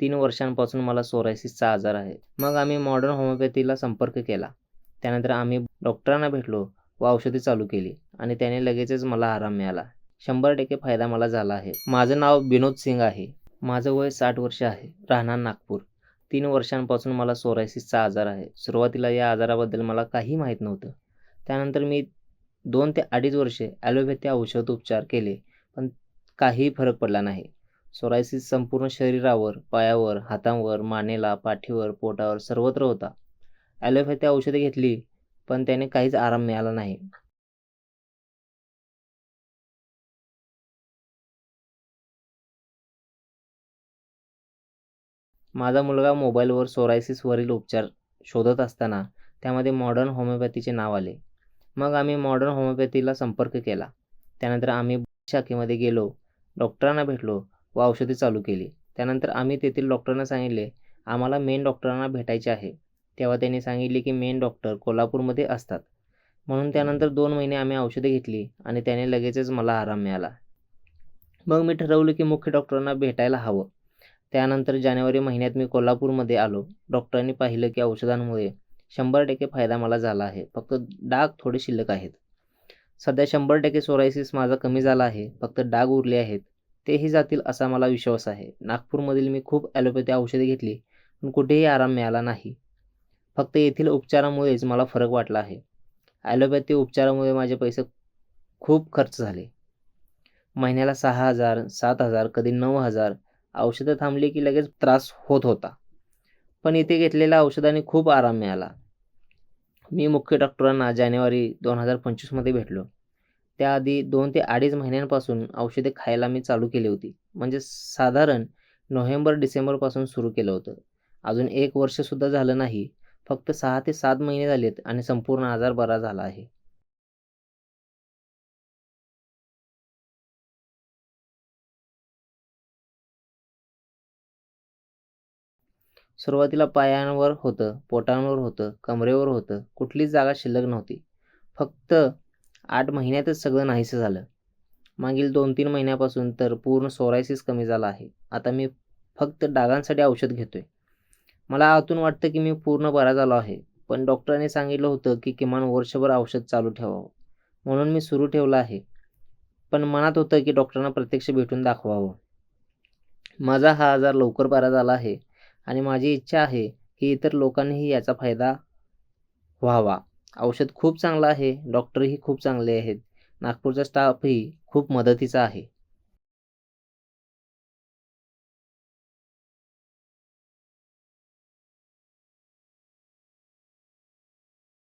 तीन वर्षांपासून मला सोरायसिसचा आजार आहे. मग आम्ही मॉडर्न होमिओपॅथीला संपर्क केला. त्यानंतर आम्ही डॉक्टरांना भेटलो व औषधे चालू केली आणि त्याने लगेचच मला आराम मिळाला. शंभर टक्के फायदा मला झाला आहे. माझं नाव विनोद सिंग आहे. माझं वय साठ वर्ष आहे. राहणार नागपूर. तीन वर्षांपासून मला सोरायसिसचा आजार आहे. सुरुवातीला या आजाराबद्दल मला काही माहीत नव्हतं. त्यानंतर मी दोन ते अडीच वर्षे ॲलोपॅथी औषध उपचार केले पण काहीही फरक पडला नाही. सोरायसिस संपूर्ण शरीरावर पायावर हातांवर मानेला पाठीवर पोटावर सर्वत्र होता. ॲलोपॅथी औषधे घेतली पण त्याने काहीच आराम मिळाला नाही. माझा मुलगा मोबाईलवर सोरायसिसवरील उपचार शोधत असताना त्यामध्ये मॉडर्न होमिओपॅथीचे नाव आले. मग आम्ही मॉडर्न होमिओपॅथीला संपर्क केला. त्यानंतर आम्ही शाखेमध्ये गेलो डॉक्टरांना भेटलो व औषधे चालू केली. त्यानंतर आम्ही तेथील डॉक्टरांना सांगितले आम्हाला मेन डॉक्टरांना भेटायचे आहे. तेव्हा त्यांनी सांगितले की मेन डॉक्टर कोल्हापूरमध्ये असतात. म्हणून त्यानंतर दोन महिने आम्ही औषधे घेतली आणि त्याने लगेचच मला आराम मिळाला. मग मी ठरवलं की मुख्य डॉक्टरांना भेटायला हवं. त्यानंतर जानेवारी महिन्यात मी कोल्हापूरमध्ये आलो. डॉक्टरांनी पाहिलं की औषधांमुळे शंभर टक्के फायदा मला झाला आहे. फक्त डाग थोडे शिल्लक आहेत. सध्या शंभर टक्के सोरायसिस माझा कमी झाला आहे. फक्त डाग उरले आहेत. तेही जातील असा मला विश्वास आहे. नागपूरमधील मी खूप ॲलोपॅथी औषधे घेतली पण कुठेही आराम मिळाला नाही. फक्त येथील उपचारामुळेच मला फरक वाटला आहे. ॲलोपॅथी उपचारामुळे माझे पैसे खूप खर्च झाले. महिन्याला सहा हजार सात हजार कधी नऊ हजार औषधं थांबली की लगेच त्रास होत होता. पण इथे घेतलेल्या औषधाने खूप आराम मिळाला. मी मुख्य डॉक्टरांना जानेवारी दोन हजार पंचवीसमध्ये भेटलो. त्याआधी दोन ते अडीच महिन्यांपासून औषधे खायला मी चालू केली होती. म्हणजे साधारण नोव्हेंबर डिसेंबरपासून सुरू केलं होतं. अजून एक वर्षसुद्धा झालं नाही. फक्त सहा ते सात महिने झालेत आणि संपूर्ण आजार बरा झाला आहे. सुरुवातीला पायांवर होतं पोटांवर होतं कमरेवर होतं. कुठलीच जागा शिल्लक नव्हती. फक्त आठ महिन्यातच सगळं नाहीसं झालं. मागील दोन तीन महिन्यापासून तर पूर्ण सोरायसिस कमी झाला आहे. आता मी फक्त डागांसाठी औषध घेतोय. मला आतून वाटतं की मी पूर्ण बरा झालो आहे पण डॉक्टरांनी सांगितलं होतं की किमान वर्षभर औषध चालू ठेवावं. म्हणून मी सुरू ठेवलं आहे. पण मनात होतं की डॉक्टरांना प्रत्यक्ष भेटून दाखवावं. माझा हा आजार लवकर बरा झाला आहे आणि माझी इच्छा आहे की इतर लोकांनीही याचा फायदा व्हावा. औषध खूप चांगलं आहे. डॉक्टरही खूप चांगले आहेत. नागपूरचा स्टाफही खूप मदतीचा आहे.